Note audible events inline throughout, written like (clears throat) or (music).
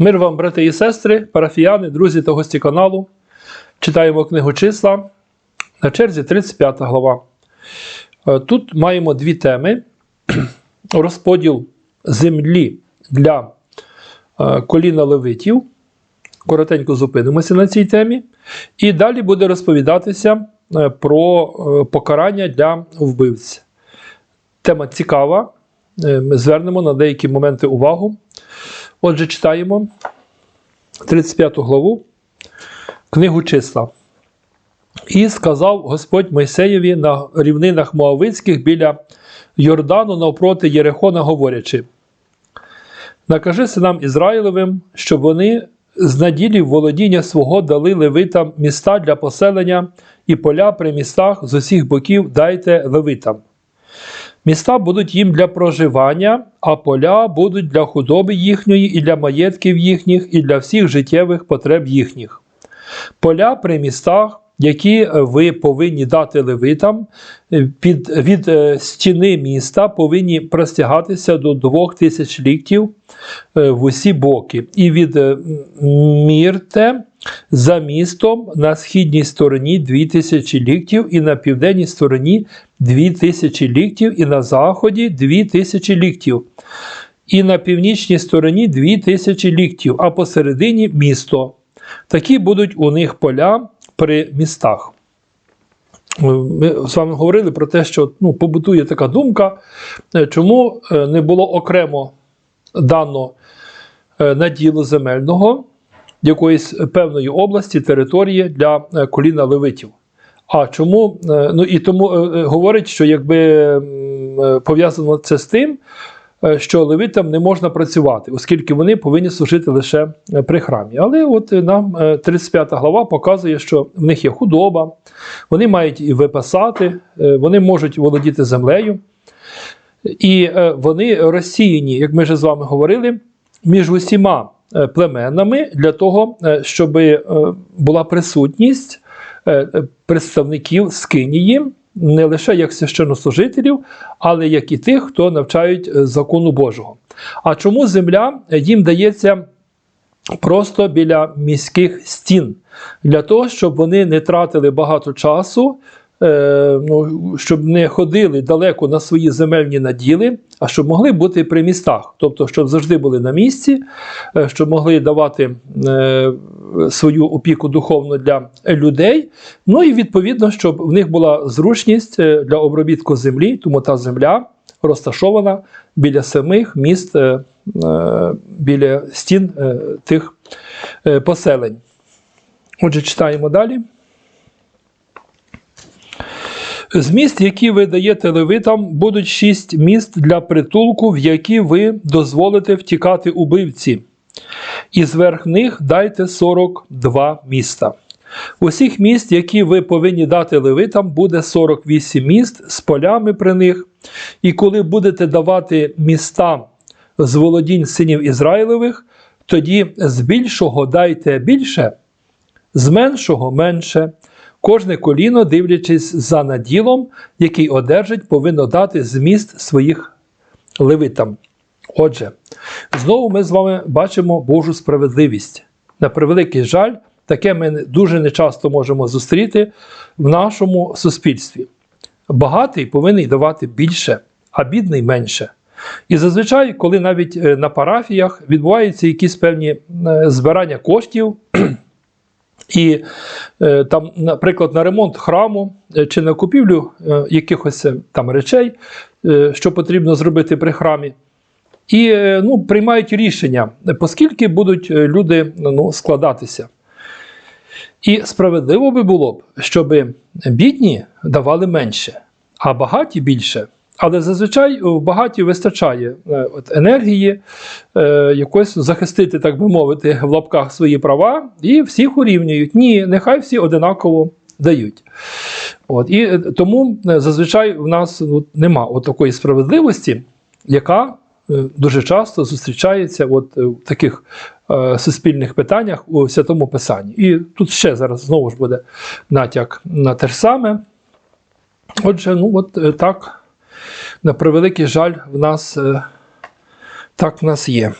Мир вам, брати і сестри, парафіяни, друзі та гості каналу. Читаємо книгу числа. На черзі 35 глава. Е, Тут маємо дві теми: (clears throat) розподіл землі для е, коліна левитів. Коротенько зупинимося на цій темі. І далі буде розповідатися е, про покарання для вбивць. Тема цікава. Ми звернемо на деякі моменти увагу. Отже, читаємо 35 главу книгу числа. І сказав Господь Мойсеєві на рівнинах Моавицьких біля Йордану навпроти Єрихона, говорячи: Накажи синам Ізраїлевим, щоб вони з наділів володіння свого дали левитам міста для поселення і поля при містах з усіх боків дайте левитам. Міста будуть їм для проживання, а поля будуть для худоби їхньої, і для маєтків їхніх, і для всіх життєвих потреб їхніх. Поля при містах, які е, ви повинні дати левитам, е, під, від е, стіни міста повинні простягатися до двох тисяч ліктів в усі боки. І від за містом на східній стороні 2000 ліктів, і на південній стороні 2000 ліктів, і на заході 2000 ліктів. І на північній стороні 2000 ліктів, а посередині місто. Такі будуть у них поля при містах. Ми з вами говорили про те, що ну, побутує така думка, е, чому е, не було окремо дано е, наділу земельного якоїсь певної області, території для е, коліна левитів. А чому? е, Ну і тому е, говорить, що якби пов'язано це з тим, що левитам не можна працювати, оскільки вони повинні служити лише при храмі. Але от нам е, 35 глава показує, що в них є худоба, вони мають і випасати, вони можуть володіти землею. І вони розсіяні, як ми вже з вами говорили, між усіма племенами для того, е, щоб е, була присутність е, е, представників Скинії, не лише як священнослужителів, але як і тих, хто навчають е, закону Божого. А чому земля е, їм дається просто біля міських стін? Для того, щоб вони не тратили багато часу, е, ну, щоб не ходили далеко на свої земельні наділи, а щоб могли бути при містах, тобто, щоб завжди були на місці, е, щоб могли давати е, свою опіку духовну для людей. Ну і відповідно, щоб в них була зручність е, для обробітку землі, тому та земля розташована біля самих міст, е, е, біля стін е, тих е, поселень. Отже, читаємо далі. З міст, які ви даєте левитам, будуть шість міст для притулку, в які ви дозволите втікати убивці. І зверх них дайте 42 міста. Усіх міст, які ви повинні дати левитам, буде 48 міст з полями при них. І коли будете давати міста з володінь синів Ізраїлевих, тоді з більшого дайте більше, з меншого менше. Кожне коліно, дивлячись за наділом, який одержить, повинно дати зміст своїх левитам. Отже, знову ми з вами бачимо Божу справедливість. На превеликий жаль, таке ми дуже нечасто можемо зустріти в нашому суспільстві. Багатий повинен давати більше, а бідний менше. І зазвичай, коли навіть е, на парафіях відбуваються якісь певні е, збирання коштів, і е, там, наприклад, на ремонт храму е, чи на купівлю е, якихось там речей, що потрібно зробити при храмі. І ну, приймають рішення, оскільки будуть люди ну, складатися. І справедливо би було б, щоб бідні давали менше, а багаті більше. Але зазвичай в багаті вистачає е, от, енергії, е, якось захистити, так би мовити, в лапках свої права, і всіх урівнюють. Ні, нехай всі одинаково дають. От, і е, тому е, зазвичай в нас ну, нема от такої справедливості, яка е, дуже часто зустрічається от, е, в таких е, суспільних питаннях у Святому Писанні. І тут ще зараз знову ж буде натяк на те ж саме. Отже, ну от е, так, на превеликий жаль, в нас е, так в нас є.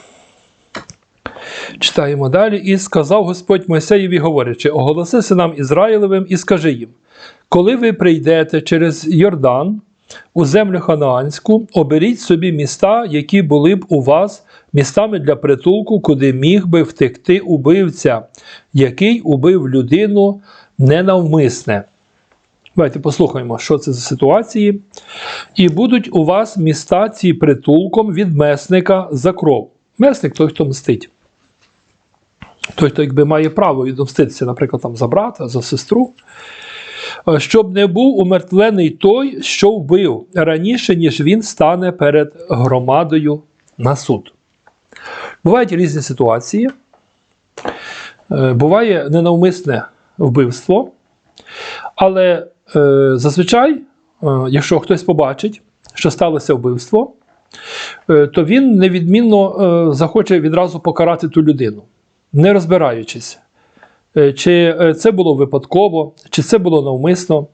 Читаємо далі. І сказав Господь Мойсеєві, говорячи: оголоси синам Ізраїлевим і скажи їм: коли ви прийдете через Йордан у землю Ханаанську, оберіть собі міста, які були б у вас містами для притулку, куди міг би втекти убивця, який убив людину ненавмисне. Давайте послухаємо, що це за ситуації. І будуть у вас міста ці притулком від месника за кров. Месник той, хто мстить. Той, хто якби має право відомститися, наприклад, там, за брата, за сестру. Е, Щоб не був умертвлений той, що вбив раніше, ніж він стане перед громадою на суд. Бувають різні ситуації. Е, Буває ненавмисне вбивство. Але зазвичай, е, якщо хтось побачить, що сталося вбивство, е, то він невідмінно е, захоче відразу покарати ту людину, не розбираючись, е, чи е, це було випадково, чи це було навмисно.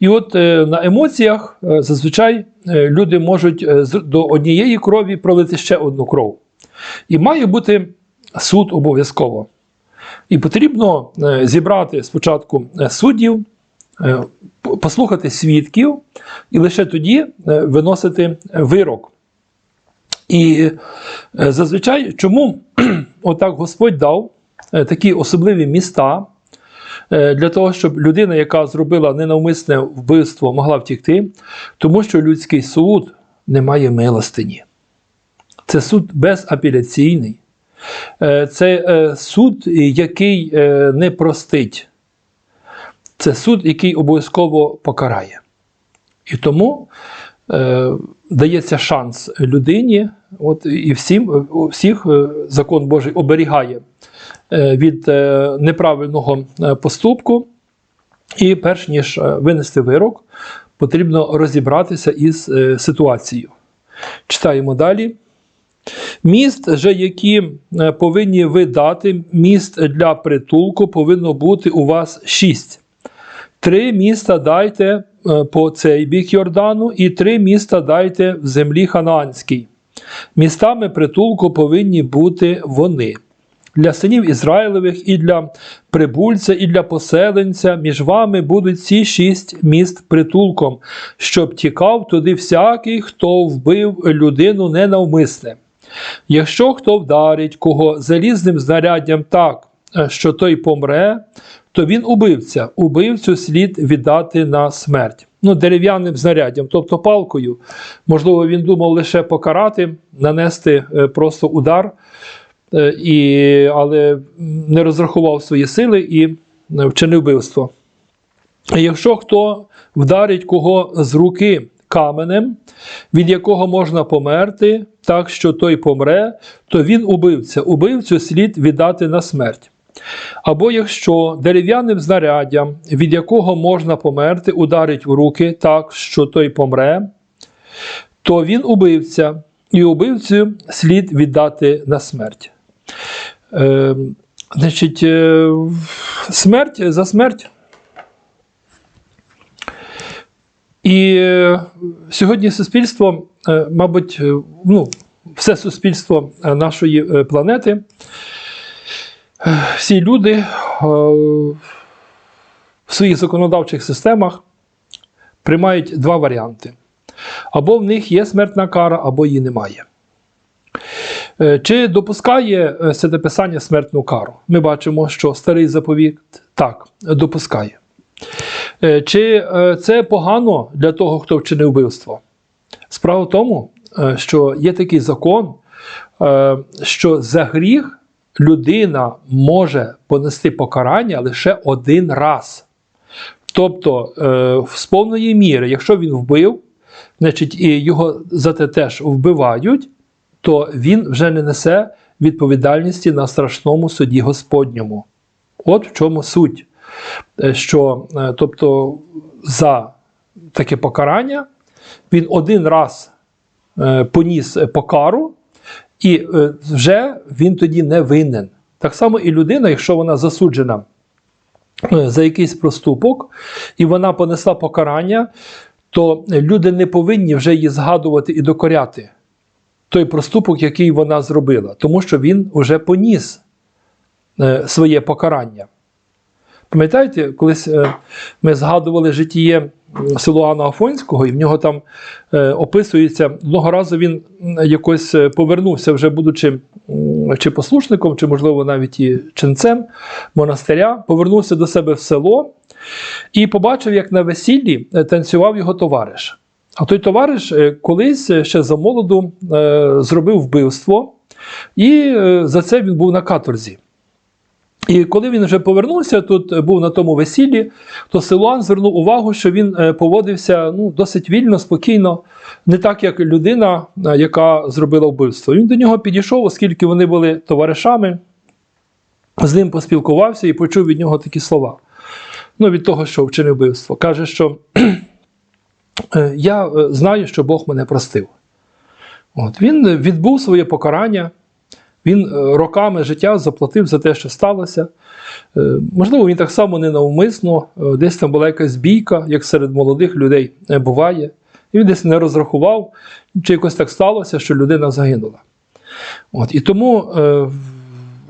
І от е, на емоціях е, зазвичай е, люди можуть е, до однієї крові пролити ще одну кров. І має бути суд обов'язково. І потрібно е, зібрати спочатку е, суддів, е, послухати свідків, і лише тоді е, виносити вирок. І е, зазвичай, чому (clears throat) отак Господь дав е, такі особливі міста е, для того, щоб людина, яка зробила ненавмисне вбивство, могла втікти, тому що людський суд не має милостині. Це суд безапеляційний. Е, Це е, суд, який е, не простить. Це суд, який обов'язково покарає. І тому е, дається шанс людині, от, і всім, всіх е, закон Божий оберігає е, від е, неправильного поступку. І перш ніж винести вирок, потрібно розібратися із ситуацією. Читаємо далі. Міст, же, які повинні ви дати, міст для притулку повинно бути у вас шість. Три міста дайте е, по цей бік Йордану, і три міста дайте в землі Ханаанській. Містами притулку повинні бути вони. Для синів Ізраїлевих, і для прибульця, і для поселенця між вами будуть ці шість міст притулком, щоб тікав туди всякий, хто вбив людину ненавмисне. Якщо хто вдарить кого залізним знаряддям так, е, що той помре, то він убивця. Убивцю слід віддати на смерть. Ну, дерев'яним знаряддям, тобто палкою. Можливо, він думав лише покарати, нанести е, просто удар, е, і, але не розрахував свої сили і е, вчинив вбивство. Якщо хто вдарить кого з руки каменем, від якого можна померти, так що той помре, то він убивця. Убивцю слід віддати на смерть. Або якщо дерев'яним знаряддям, від якого можна померти, ударить в руки так, що той помре, то він убивця, і убивцю слід віддати на смерть. Е, значить, е, смерть за смерть. І е, сьогодні суспільство, е, мабуть, е, ну, все суспільство нашої планети, всі люди е, в своїх законодавчих системах приймають два варіанти. Або в них є смертна кара, або її немає. Е, Чи допускає е, святописання смертну кару? Ми бачимо, що старий заповіт так допускає. Е, Чи е, це погано для того, хто вчинив вбивство? Справа в тому, е, що є такий закон, е, що за гріх людина може понести покарання лише один раз. Тобто, е, з повної міри, якщо він вбив, значить і його за те теж вбивають, то він вже не несе відповідальності на страшному суді Господньому. От в чому суть. Е, Що, е, тобто, за таке покарання він один раз е, поніс е, покару, і е, вже він тоді не винен. Так само і людина, якщо вона засуджена е, за якийсь проступок, і вона понесла покарання, то люди не повинні вже її згадувати і докоряти той проступок, який вона зробила, тому що він вже поніс е, своє покарання. Пам'ятаєте, колись ми згадували житіє Силуана Афонського, і в нього там е, описується, одного разу він якось е, повернувся, вже будучи чи послушником, чи, можливо, навіть і ченцем монастиря, повернувся до себе в село і побачив, як на весіллі е, танцював його товариш. А той товариш е, колись ще за молоду е, зробив вбивство, і за це він був на каторзі. І коли він вже повернувся, тут е, був на тому весіллі, то Силуан звернув увагу, що він е, поводився ну, досить вільно, спокійно, не так, як людина, е, яка зробила вбивство. Він до нього підійшов, оскільки вони були товаришами, з ним поспілкувався і почув від нього такі слова. Ну, від того, що вчинив вбивство. Каже, що (clears throat) я знаю, що Бог мене простив. От, він відбув своє покарання, він е, роками життя заплатив за те, що сталося. Е, Можливо, він так само ненавмисно, е, десь там була якась бійка, як серед молодих людей буває. І він десь не розрахував, чи якось так сталося, що людина загинула. От, і тому е,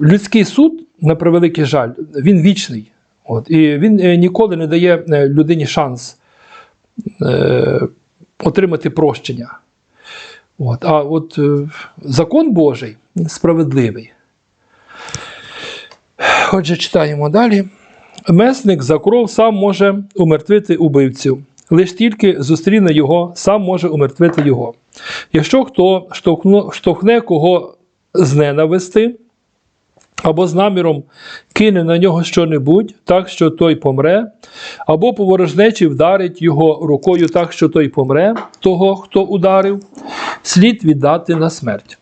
людський суд, на превеликий жаль, він вічний. От, і він ніколи не дає людині шанс е, отримати прощення. От, а от е, закон Божий справедливий. Отже, читаємо далі. Месник за кров сам може умертвити убивцю. Лиш тільки зустріне його, сам може умертвити його. Якщо хто штовхне кого з ненависти, або з наміром кине на нього що-небудь, так що той помре, або по ворожнечі вдарить його рукою так, що той помре, того, хто ударив, слід віддати на смерть.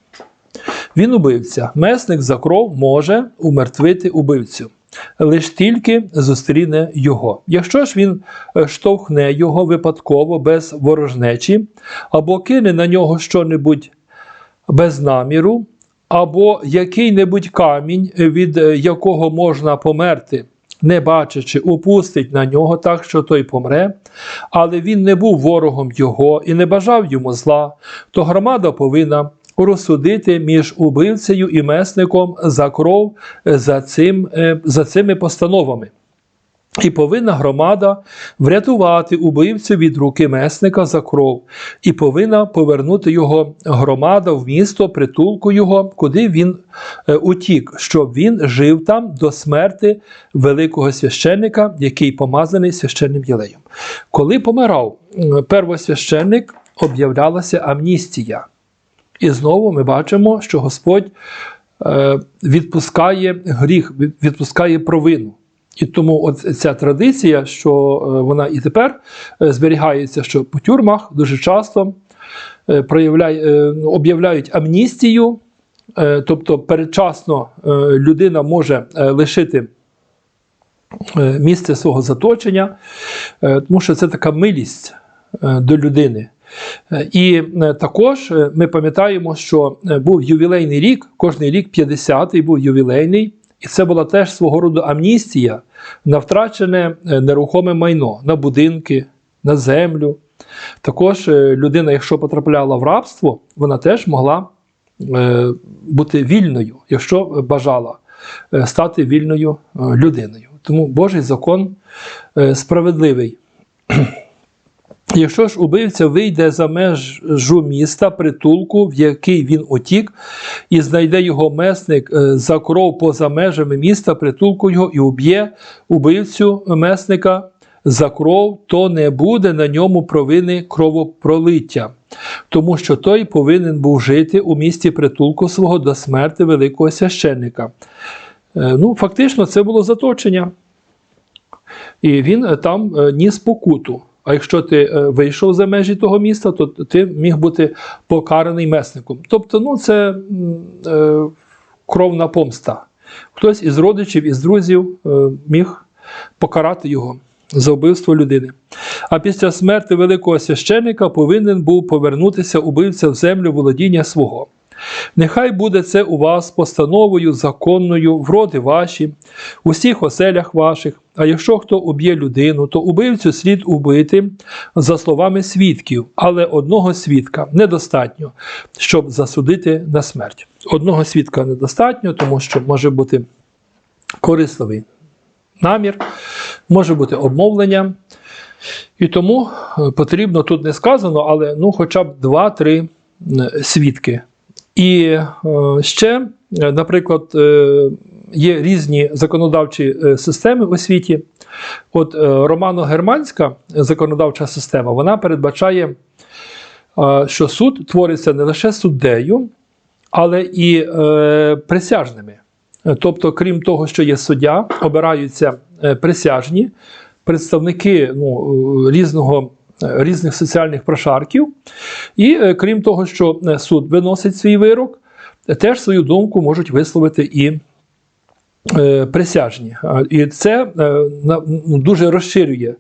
Він убивця. Месник за кров може умертвити убивцю. Лиш тільки зустріне його. Якщо ж він е, штовхне його випадково без ворожнечі, або кине на нього що-небудь без наміру, або який-небудь камінь, від е, якого можна померти, не бачачи, упустить на нього так, що той помре, але він не був ворогом його і не бажав йому зла, то громада повинна розсудити між убивцею і месником за кров е, за, цим, е, за цими постановами. І повинна громада врятувати убивцю від руки месника за кров, і повинна повернути його громада в місто, притулку його, куди він е, утік, щоб він жив там до смерти великого священника, який помазаний священним єлеєм. Коли помирав первосвященник, об'являлася амністія. І знову ми бачимо, що Господь е, відпускає гріх, відпускає провину. І тому от ця традиція, що е, вона і тепер е, зберігається, що по тюрмах дуже часто об'являють амністію, тобто передчасно людина може лишити місце свого заточення, тому що це така милість до людини. Е, І е, також е, ми пам'ятаємо, що був ювілейний рік, кожний рік 50-й був ювілейний, і це була теж свого роду амністія на втрачене нерухоме майно, на будинки, на землю. Також людина, якщо потрапляла в рабство, вона теж могла бути вільною, якщо бажала стати вільною людиною. Тому Божий закон справедливий. Якщо ж убивця вийде за межу міста, притулку, в який він утік, і знайде його месник е, за кров поза межами міста, притулку його, і уб'є убивцю месника за кров, то не буде на ньому провини кровопролиття, тому що той повинен був жити у місті притулку свого до смерти великого священника. Е, Ну, фактично, це було заточення. І він е, там ніс покуту. А якщо ти е, вийшов за межі того міста, то ти міг бути покараний месником. Тобто, ну, це е, кровна помста. Хтось із родичів, із друзів е, міг покарати його за вбивство людини. А після смерти великого священика повинен був повернутися убивця в землю володіння свого. Нехай буде це у вас постановою законною в роди ваші, у всіх оселях ваших. А якщо хто уб'є людину, то убивцю слід убити за словами свідків, але одного свідка недостатньо, щоб засудити на смерть. Одного свідка недостатньо, тому що може бути корисливий намір, може бути обмовлення. І тому е, потрібно тут не сказано, але ну, хоча б 2-3 свідки. І е, ще, е, наприклад, е, є різні законодавчі е, системи у світі. От е, романо-германська законодавча система вона передбачає, е, що суд твориться не лише суддею, але і присяжними. Тобто, крім того, що є суддя, обираються присяжні представники ну, різного, різних соціальних прошарків. І крім того, що суд виносить свій вирок, теж свою думку можуть висловити і присяжні. І це е, ну, дуже розширює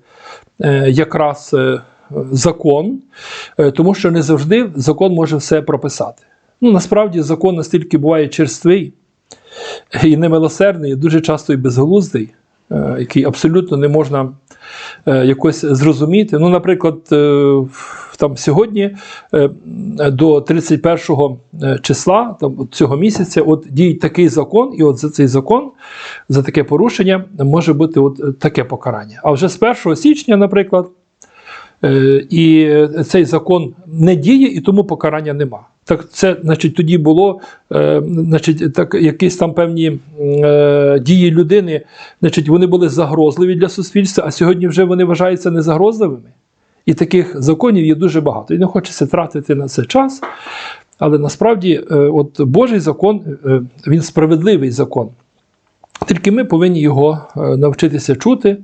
е, якраз е, закон, е, тому що не завжди закон може все прописати. Ну, насправді закон настільки буває черствий і немилосердний, і дуже часто і безглуздий, е, який абсолютно не можна е, якось зрозуміти. Ну, наприклад, е, там сьогодні е, до 31 числа там, цього місяця от діє такий закон, і от за цей закон, за таке порушення може бути от е, таке покарання. А вже з 1 січня, наприклад, Е, І цей закон не діє, і тому покарання нема. Так це, значить, тоді було, е, значить, так, якісь там певні е, дії людини, значить, вони були загрозливі для суспільства, а сьогодні вже вони вважаються незагрозливими. І таких законів є дуже багато. І не хочеться тратити на це час. Але насправді, е, от Божий закон, е, він справедливий закон. Тільки ми повинні його е, навчитися чути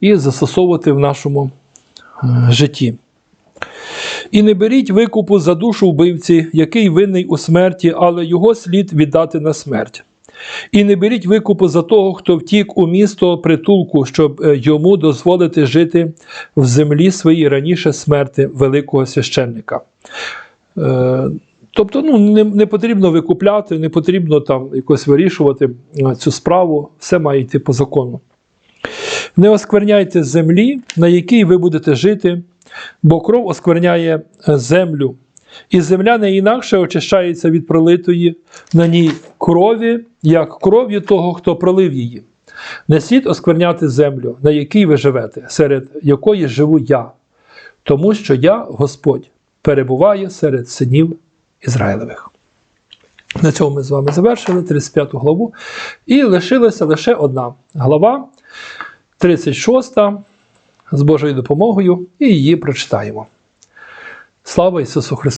і застосовувати в нашому е, житті. І не беріть викупу за душу вбивці, який винний у смерті, але його слід віддати на смерть. І не беріть викупу за того, хто втік у місто притулку, щоб е, йому дозволити жити в землі своїй раніше смерти великого священника. Е, Тобто ну, не, не потрібно викупляти, не потрібно там якось вирішувати е, цю справу, все має йти по закону. Не оскверняйте землі, на якій ви будете жити, бо кров оскверняє е, землю, і земля не інакше очищається від пролитої на ній крові, як кров'ю того, хто пролив її. Не слід оскверняти землю, на якій ви живете, серед якої живу я, тому що я, Господь, перебуваю серед синів Ізраїлевих. На цьому ми з вами завершили 35 главу. І лишилася лише одна глава, 36 з Божою допомогою, і її прочитаємо. Слава Ісусу Христу!